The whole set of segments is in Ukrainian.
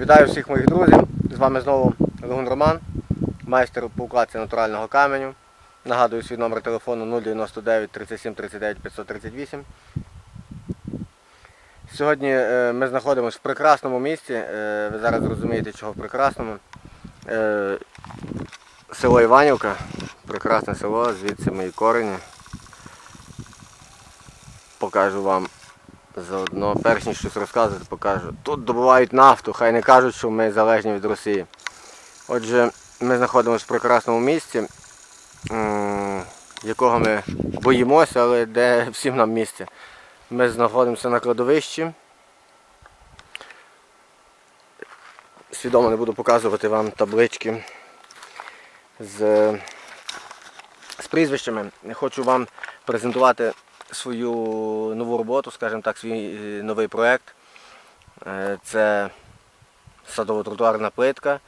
Вітаю всіх моїх друзів. З вами знову Легун Роман, майстер по укладці натурального каменю. Нагадую свій номер телефону 099 37 39 538. Сьогодні е, ми знаходимося в прекрасному місці. Е, Ви зараз зрозумієте, чого в прекрасному. Е, Село Іванівка. Прекрасне село, звідси мої корені. Покажу вам заодно, перш ніж щось розказувати, покажу. Тут добувають нафту, хай не кажуть, що ми залежні від Росії. Отже, ми знаходимося в прекрасному місці, якого ми боїмося, але де всім нам місце. Ми знаходимося на кладовищі. Свідомо не буду показувати вам таблички з, з прізвищами. Хочу вам презентувати свою нову роботу, скажімо так, свій е, новий проєкт. Е, Це садово-тротуарна плитка.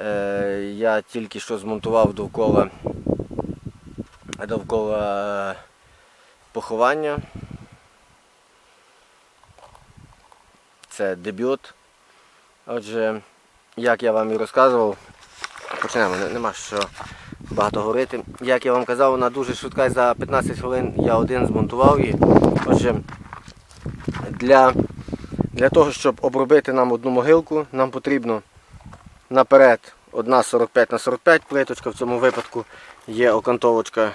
Е, Я тільки що змонтував довкола, довкола поховання. Це дебют. Отже, як я вам і розказував, почнемо, нема що багато говорити. Як я вам казав, вона дуже швидка, за 15 хвилин я один змонтував її. Отже, для, для того, щоб обробити нам одну могилку, нам потрібно наперед одна 45 на 45 плиточка. В цьому випадку є окантовочка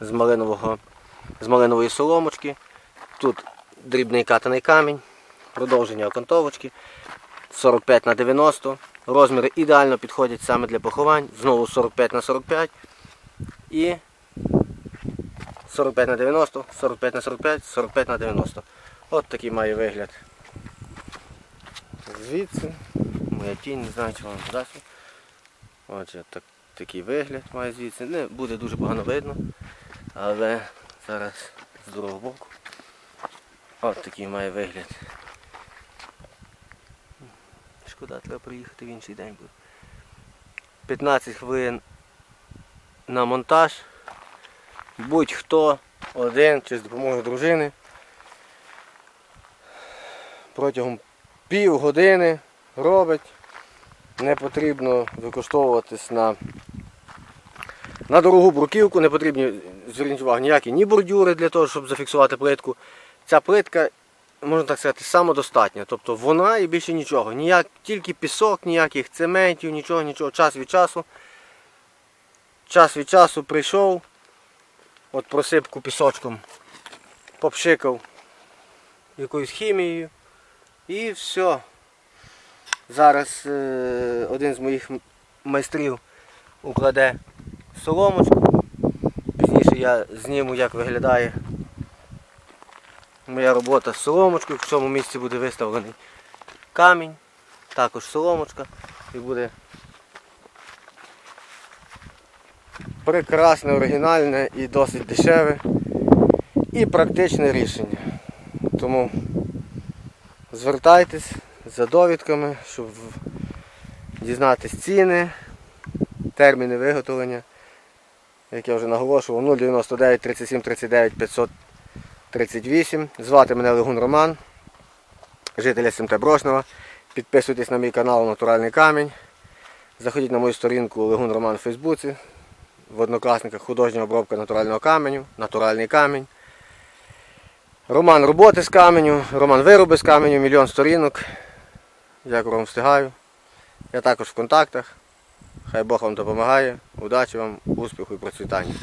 з, малинового, з малинової соломочки. Тут дрібний катаний камінь, продовження окантовочки. 45 на 90. Розміри ідеально підходять саме для поховань. Знову 45 на 45 і 45 на 90, 45 на 45, 45 на 90. От такий має вигляд. Звідси. Моя тінь, не знаю, чи вам дасть. Отже, так, такий вигляд має звідси. Не буде дуже погано видно, але зараз з другого боку. От такий має вигляд. Шкода, треба приїхати в інший день буде. 15 хвилин на монтаж. Будь-хто один чи з допомогою дружини. Протягом пів години робить. Не потрібно використовуватись на, на дорогу бруківку, не потрібні, зверніть увагу, ніякі ні бордюри для того, щоб зафіксувати плитку. Ця плитка можна так сказати, самодостатня. Тобто вона і більше нічого. Ніяк, тільки пісок, ніяких цементів, нічого, нічого. Час від часу. Час від часу прийшов, от просипку пісочком, попшикав якоюсь хімією і все. Зараз е, один з моїх майстрів укладе соломочку. Пізніше я зніму, як виглядає Моя робота з соломочкою. В цьому місці буде виставлений камінь, також соломочка і буде прекрасне, оригінальне і досить дешеве і практичне рішення. Тому звертайтесь за довідками, щоб дізнатись ціни, терміни виготовлення. Як я вже наголошував, 099 37 39 500 38. Звати мене Легун Роман, житель СМТ Брошнева. Підписуйтесь на мій канал Натуральний Камінь. Заходіть на мою сторінку Легун Роман в Фейсбуці. В однокласниках художня обробка натурального каменю, натуральний камінь. Роман роботи з каменю, роман вироби з каменю, мільйон сторінок. Як вам встигаю. Я також в контактах. Хай Бог вам допомагає. Удачі вам, успіху і процвітання.